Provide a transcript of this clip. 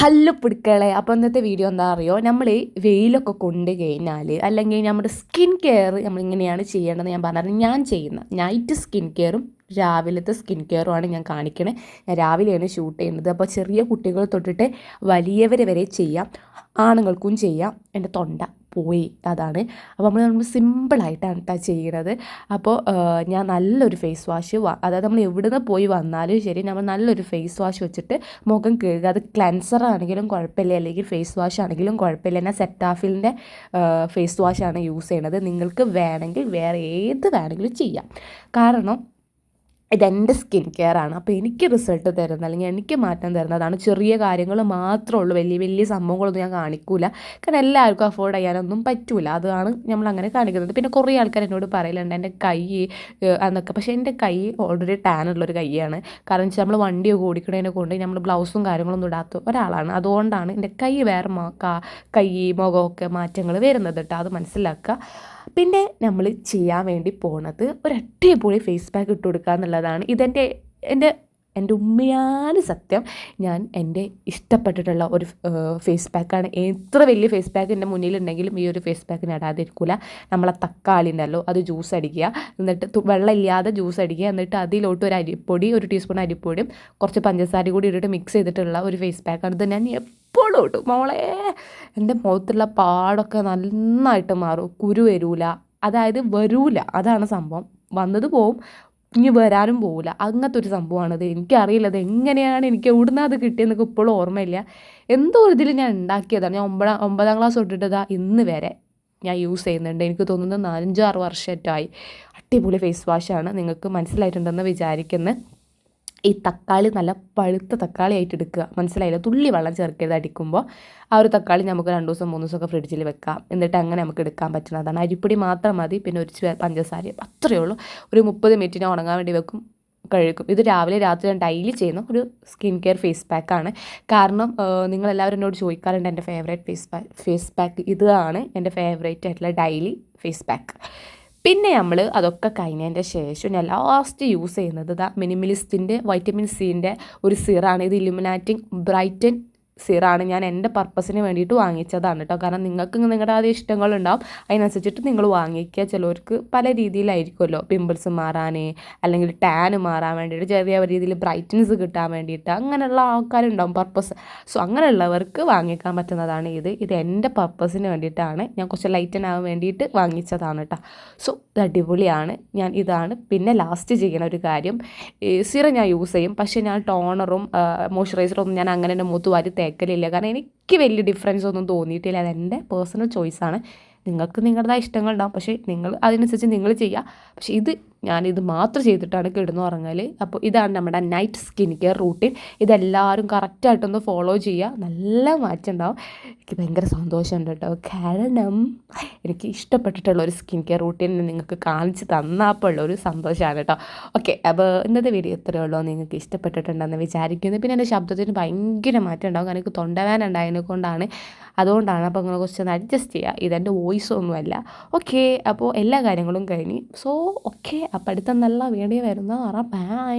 Hello പിടുക്കളെ അപ്പോൾ ഇന്നത്തെ video എന്താ അറിയോ? നമ്മൾ വെയിലൊക്കെ കൊണ്ട് കഴിഞ്ഞാൽ അല്ലെങ്കിൽ നമ്മുടെ സ്കിൻ കെയർ നമ്മളിങ്ങനെയാണ് ചെയ്യേണ്ടത് ഞാൻ പറഞ്ഞത് ഞാൻ ചെയ്യുന്ന നൈറ്റ് സ്കിൻ കെയറും രാവിലത്തെ സ്കിൻ കെയറുമാണ് ഞാൻ കാണിക്കണേ. ഞാൻ രാവിലെയാണ് ഷൂട്ട് ചെയ്യുന്നത്. അപ്പോൾ ചെറിയ കുട്ടികൾ തൊട്ടിട്ട് വലിയവരെ വരെ ചെയ്യാം. ആണുങ്ങൾക്കും ചെയ്യാം. എന്റെ തൊണ്ട. പോയി. അതാണ്. അപ്പോൾ നമ്മൾ നമ്മൾ സിമ്പിളായിട്ടാണ് കേട്ടോ ചെയ്യുന്നത് അപ്പോൾ ഞാൻ നല്ലൊരു ഫേസ് വാഷ് അതായത് നമ്മൾ എവിടുന്ന് പോയി വന്നാലും ശരി നമ്മൾ നല്ലൊരു ഫേസ് വാഷ് വെച്ചിട്ട് മുഖം കഴുകുക അത് ക്ലൻസർ ആണെങ്കിലും കുഴപ്പമില്ല അല്ലെങ്കിൽ ഫേസ് വാഷ് ആണെങ്കിലും കുഴപ്പമില്ല. എന്നാൽ സെറ്റാഫിലിന്റെ ഫേസ് വാഷാണ് യൂസ് ചെയ്യണത്. നിങ്ങൾക്ക് വേണമെങ്കിൽ വേറെ ഏത് വേണമെങ്കിലും ചെയ്യാം. കാരണം ഇതെന്റെ സ്കിൻ കെയർ ആണ് അപ്പോൾ എനിക്ക് റിസൾട്ട് തരുന്ന അല്ലെങ്കിൽ എനിക്ക് മാറ്റം തരുന്നതാണ് ചെറിയ കാര്യങ്ങൾ മാത്രമേ ഉള്ളൂ വലിയ വലിയ സംഭവങ്ങളൊന്നും ഞാൻ കാണിക്കൂല. കാരണം എല്ലാവർക്കും അഫോർഡ് ചെയ്യാനൊന്നും പറ്റൂല. അതാണ് നമ്മൾ അങ്ങനെ കാണിക്കുന്നത്. പിന്നെ കുറേ ആൾക്കാർ എന്നോട് പറയലുണ്ട് എന്റെ കൈ എന്നൊക്കെ. പക്ഷേ എന്റെ കൈ ഓൾറെഡി ടാൻ ഉള്ളൊരു കൈയാണ്. കാരണം വെച്ചാൽ നമ്മൾ വണ്ടി ഓടിക്കണതിനെ കൊണ്ട് നമ്മൾ ബ്ലൗസും കാര്യങ്ങളൊന്നും ഇടാത്ത ഒരാളാണ്. അതുകൊണ്ടാണ് എന്റെ കൈ വേറെ കൈ മുഖമൊക്കെ മാറ്റങ്ങൾ വരുന്നത് കേട്ടോ. അത് മനസ്സിലാക്കുക. പിന്നെ നമ്മൾ ചെയ്യാൻ വേണ്ടി പോണത് ഒരു അടിപൊളി ഫേസ് പാക്ക് ഇട്ട് കൊടുക്കുക എന്നുള്ളതാണ്. ഇതെന്റെ എന്റെ എന്റെ ഉമ്മയാൽ സത്യം ഞാൻ എന്റെ ഇഷ്ടപ്പെട്ടിട്ടുള്ള ഒരു ഫേസ് പാക്കാണ് എത്ര വലിയ ഫേസ് പാക്ക് എന്റെ മുന്നിലുണ്ടെങ്കിലും ഈ ഒരു ഫേസ് പാക്ക് നടാതിരിക്കില്ല നമ്മളെ തക്കാളി ഉണ്ടല്ലോ അത് ജ്യൂസ് അടിക്കുക. എന്നിട്ട് വെള്ളമില്ലാതെ ജ്യൂസ് അടിക്കുക. എന്നിട്ട് അതിലോട്ട് ഒരു അരിപ്പൊടി ഒരു ടീസ്പൂൺ അരിപ്പൊടിയും കുറച്ച് പഞ്ചസാര കൂടി ഇട്ടിട്ട് മിക്സ് ചെയ്തിട്ടുള്ള ഒരു ഫേസ് പാക്കാണ് ഇത് ഞാൻ എപ്പോഴും ഇട്ടു മോളെ എന്റെ മുഖത്തുള്ള പാടൊക്കെ നന്നായിട്ട് മാറും. കുരു വരൂല. അതായത് വരൂല. അതാണ് സംഭവം. വന്നത് പോവും ഇനി വരാനും പോവില്ല അങ്ങനത്തെ ഒരു സംഭവമാണത്. എനിക്കറിയില്ല അത് എങ്ങനെയാണ് എനിക്ക് എവിടുന്ന് അത് കിട്ടിയെന്നൊക്കെ ഇപ്പോഴും ഓർമ്മയില്ല. എന്തോ ഒരു ഇതിൽ ഞാൻ ഉണ്ടാക്കിയതാണ്. ഞാൻ ഒമ്പതാം ഒമ്പതാം ക്ലാസ് തൊട്ടിട്ടതാ ഇന്ന് വരെ ഞാൻ യൂസ് ചെയ്യുന്നുണ്ട്. എനിക്ക് തോന്നുന്നത് നാലഞ്ചാറ് വർഷമായിട്ടായി അടിപൊളി ഫേസ് വാഷാണ് നിങ്ങൾക്ക് മനസ്സിലായിട്ടുണ്ടെന്ന് വിചാരിക്കുന്നു. ഈ തക്കാളി നല്ല പഴുത്ത തക്കാളി ആയിട്ട് എടുക്കുക. മനസ്സിലായില്ല? തുള്ളി വെള്ളം ചേർക്കരുത് അടിക്കുമ്പോൾ. ആ ഒരു തക്കാളി നമുക്ക് രണ്ട് ദിവസം മൂന്ന് ദിവസമൊക്കെ ഫ്രിഡ്ജിൽ വെക്കാം. എന്നിട്ട് അങ്ങനെ നമുക്ക് എടുക്കാൻ പറ്റുന്നതാണ് അരിപ്പൊടി മാത്രം മതി. പിന്നെ ഒരു പഞ്ചസാര. അത്രയേ ഉള്ളൂ. ഒരു മുപ്പത് മിനിറ്റിന് ഉണങ്ങാൻ വേണ്ടി വെക്കും കഴുകും. ഇത് രാവിലെ രാത്രി ഞാൻ ഡെയിലി ചെയ്യുന്ന ഒരു സ്കിൻ കെയർ ഫേസ് പാക്കാണ് കാരണം നിങ്ങളെല്ലാവരും എന്നോട് ചോദിക്കാറുണ്ട് എന്റെ favourite face pack face pack ഇതാണ്. എന്റെ ഫേവറേറ്റ് ആയിട്ടുള്ള ഡെയിലി ഫേസ് പാക്ക് പിന്നെ നമ്മൾ അതൊക്കെ കഴിഞ്ഞതിന്റെ ശേഷം ഞാൻ ലാസ്റ്റ് യൂസ് ചെയ്യുന്നത് ദ മിനിമലിസ്റ്റിന്റെ വൈറ്റമിൻ സിന്റെ ഒരു സിറാണ് ഇത് ഇലുമിനാറ്റിംഗ് ബ്രൈറ്റൻ സിറാണ് ഞാൻ എന്റെ പർപ്പസിന് വേണ്ടിയിട്ട് വാങ്ങിച്ചതാണ് കേട്ടോ കാരണം നിങ്ങൾക്ക് നിങ്ങളുടെ ആദ്യ ഇഷ്ടങ്ങളുണ്ടാവും. അതിനനുസരിച്ചിട്ട് നിങ്ങൾ വാങ്ങിക്കുക. ചിലവർക്ക് പല രീതിയിലായിരിക്കുമല്ലോ. പിമ്പിൾസ് മാറാൻ അല്ലെങ്കിൽ ടാന് മാറാൻ വേണ്ടിയിട്ട് ചെറിയ രീതിയിൽ ബ്രൈറ്റ്നസ് കിട്ടാൻ വേണ്ടിയിട്ട് അങ്ങനെയുള്ള ആൾക്കാരുണ്ടാവും പർപ്പസ് സോ അങ്ങനെയുള്ളവർക്ക് വാങ്ങിക്കാൻ പറ്റുന്നതാണ് ഇത്. ഇത് എന്റെ പർപ്പസിന് വേണ്ടിയിട്ടാണ് ഞാൻ കുറച്ച് ലൈറ്റൻ ആവാൻ വേണ്ടിയിട്ട് വാങ്ങിച്ചതാണ് കേട്ടോ സോ ഇത് അടിപൊളിയാണ്. ഞാൻ ഇതാണ്. പിന്നെ ലാസ്റ്റ് ചെയ്യുന്ന ഒരു കാര്യം സിറം ഞാൻ യൂസ് ചെയ്യും. പക്ഷേ ഞാൻ ടോണറും മോയ്സ്ചറൈസറും ഞാൻ അങ്ങനെ എന്റെ മൂത്ത് വാരി തേക്കലില്ല കാരണം എനിക്ക് വലിയ ഡിഫറൻസ് ഒന്നും തോന്നിയിട്ടില്ല. അതെന്റെ പേഴ്സണൽ ചോയ്സാണ് നിങ്ങൾക്ക് നിങ്ങളുടേതായ ഇഷ്ടങ്ങളുണ്ടാവും. പക്ഷേ നിങ്ങൾ അതിനനുസരിച്ച് നിങ്ങൾ ചെയ്യുക. പക്ഷേ ഇത് ഞാനിത് മാത്രം ചെയ്തിട്ടാണ് കിടന്നുറങ്ങൽ അപ്പോൾ ഇതാണ് നമ്മുടെ നൈറ്റ് സ്കിൻ കെയർ റൂട്ടീൻ ഇതെല്ലാവരും കറക്റ്റായിട്ടൊന്ന് ഫോളോ ചെയ്യുക. നല്ല മാറ്റം ഉണ്ടാവും എനിക്ക് ഭയങ്കര സന്തോഷമുണ്ട് കേട്ടോ. കാരണം എനിക്ക് ഇഷ്ടപ്പെട്ടിട്ടുള്ള ഒരു സ്കിൻ കെയർ റൂട്ടീൻ നിങ്ങൾക്ക് കാണിച്ച് തന്നപ്പോൾ ഒരു സന്തോഷമാണ് കേട്ടോ. ഓക്കെ അപ്പോൾ ഇന്നത്തെ വീഡിയോ എത്രയേ ഉള്ളൂ. നിങ്ങൾക്ക് ഇഷ്ടപ്പെട്ടിട്ടുണ്ടെന്ന് വിചാരിക്കുന്നു. പിന്നെ എന്റെ ശബ്ദത്തിന് ഭയങ്കര മാറ്റം ഉണ്ടാവും. കാരണം എനിക്ക് തൊണ്ടവേന ഉണ്ടായതിനെ കൊണ്ടാണ്. അതുകൊണ്ടാണ് അപ്പോൾ അങ്ങനെ കുറച്ചൊന്ന് അഡ്ജസ്റ്റ് ചെയ്യുക. ഇതെന്റെ വോയിസ് ഒന്നുമല്ല. ഓക്കെ അപ്പോൾ എല്ലാ കാര്യങ്ങളും കഴിഞ്ഞ്. സോ ഓക്കെ അപ്പം നല്ല വീഡിയോ വരുന്ന? അറ ബൈ